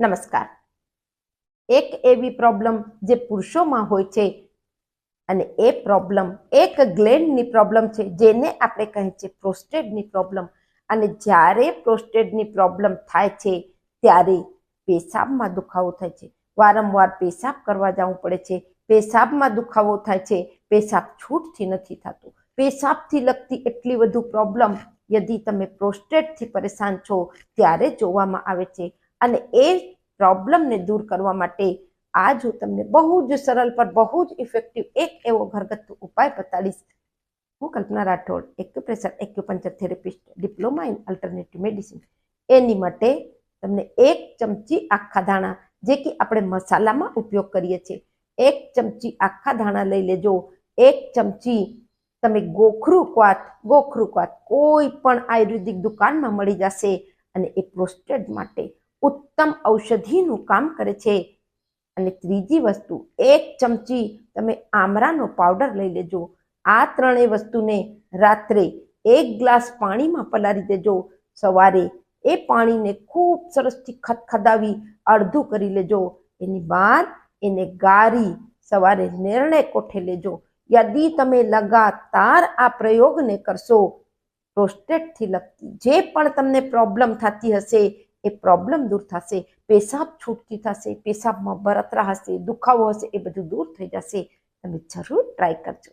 નમસ્કાર. એક એવી પ્રોબ્લેમ જે પુરુષોમાં હોય છે અને એ પ્રોબ્લેમ એક ગ્લેન્ડની પ્રોબ્લેમ છે જેને આપણે કહીએ છીએ પ્રોસ્ટેડની પ્રોબ્લેમ અને જ્યારે પ્રોસ્ટેડની પ્રોબ્લેમ થાય છે, ત્યારે પેશાબમાં દુખાવો થાય છે. વારંવાર પેશાબ કરવા જવું પડે છે. પેશાબમાં દુખાવો થાય છે. પેશાબ છૂટથી નથી થતું. પેશાબથી લગતી એટલી વધુ પ્રોબ્લેમ યદિ તમે પ્રોસ્ટેટથી પરેશાન છો, ત્યારે જોવામાં આવે છે અને એ પ્રોબ્લેમને દૂર કરવા માટે આજ હું તમને બહુ જ સરળ પર બહુ જ ઇફેક્ટિવ એક એવો ઘરગથ્થુ ઉપાય બતાડીશ. હું Kalpana Rathod acupressure acupuncture therapist diploma in alternative medicine એની માટે તમને એક ચમચી આખા ધાણા, જે કે આપણે મસાલામાં ઉપયોગ કરીએ છીએ, એક ચમચી આખા ધાણા લઈ લેજો. એક ચમચી તમે ગોખરું ક્વાત ગોખરું ક્વાત કોઈ પણ આયુર્વેદિક દુકાનમાં મળી જશે અને એ પ્રોસ્ટેટ માટે ઉત્તમ ઔષધિનું કામ કરે છે. અને ત્રીજી વસ્તુ, એક ચમચી તમે આમળાનો પાવડર લઈ લેજો. આ ત્રણેય વસ્તુને રાત્રે એક ગ્લાસ પાણીમાં પલાળી દેજો. સવારે એ પાણીને ખૂબ સરસથી ખદખદાવી અડધું કરી લેજો. એની બહાર એને ગારી સવારે નિર્ણય કોઠે લેજો. યદી તમે લગાતાર આ પ્રયોગને કરશો, પ્રોસ્ટેટથી લગતી જે પણ તમને પ્રોબ્લેમ થતી હશે એ પ્રોબ્લેમ દૂર થશે, પેશાબ છૂટતી થશે, પેશાબમાં બરતરા હશે દુખાવો હશે, એ બધું દૂર થઈ જશે. તમે જરૂર ટ્રાય કરજો.